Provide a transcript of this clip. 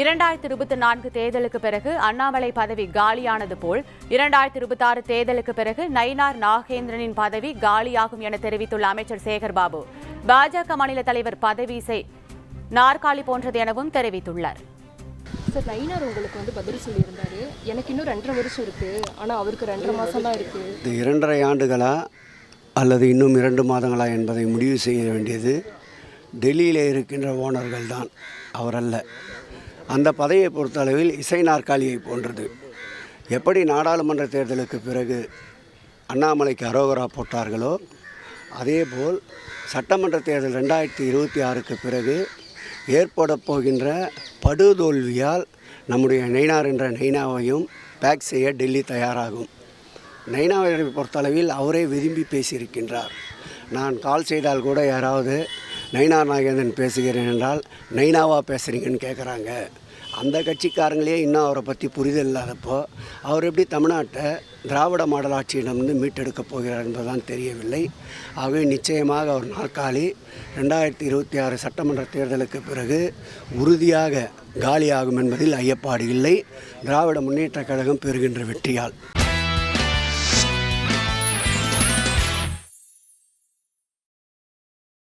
இரண்டாயிரத்தி இருபத்தி நான்கு தேர்தலுக்கு பிறகு அண்ணாமலை பதவி காலியானது போல் இரண்டாயிரத்தி இருபத்தி ஆறு தேர்தலுக்கு பிறகு நயினார் நாகேந்திரனின் பதவி காலியாகும் என தெரிவித்துள்ள அமைச்சர் சேகர்பாபு பாஜக மாநில தலைவர் பதவி செய் நாற்காலி போன்றது எனவும் தெரிவித்துள்ளார். சார் நயினார் உங்களுக்கு வந்து பதில் சொல்லியிருந்தாரு. எனக்கு இன்னும் ரெண்டரை வருஷம் இருக்கு. ஆனா அவருக்கு ரெண்டரை மாசம் தான் இருக்கு. இது இரண்டரை ஆண்டுகளா அல்லது இன்னும் இரண்டு மாதங்களா என்பதை முடிவு செய்ய வேண்டியது டெல்லியில் இருக்கின்ற ஓனர்கள் தான் அவரல்ல. அந்த பதவியை பொறுத்தளவில் இசை நாற்காலியை போன்றது. எப்படி நாடாளுமன்ற தேர்தலுக்கு பிறகு அண்ணாமலைக்கு அரோகரா போட்டார்களோ அதேபோல் சட்டமன்ற தேர்தல் ரெண்டாயிரத்தி இருபத்தி ஆறுக்கு பிறகு ஏற்பட போகின்ற படுதோல்வியால் நம்முடைய நைனார் என்ற நைனாவையும் பேக் செய்ய டெல்லி தயாராகும். நைனாவை பொறுத்தளவில் அவரே விரும்பி பேசியிருக்கின்றார். நான் கால் செய்தால் கூட யாராவது நைனா நாகேந்திரன் பேசுகிறேன் என்றால் நைனாவா பேசுகிறீங்கன்னு கேட்குறாங்க அந்த கட்சிக்காரங்களே இன்னும் அவரை பற்றி புரிதல் இல்லாதப்போ அவர் எப்படி தமிழ்நாட்டை திராவிட மாடல் ஆட்சியிடமிருந்து மீட்டெடுக்கப் போகிறார் என்பதுதான் தெரியவில்லை. ஆகவே நிச்சயமாக அவர் நாற்காலி ரெண்டாயிரத்தி இருபத்தி ஆறு சட்டமன்ற தேர்தலுக்கு பிறகு உறுதியாக காலியாகும் என்பதில் ஐயப்பாடு இல்லை. திராவிட முன்னேற்றக் கழகம் பெறுகின்ற வெற்றியால்.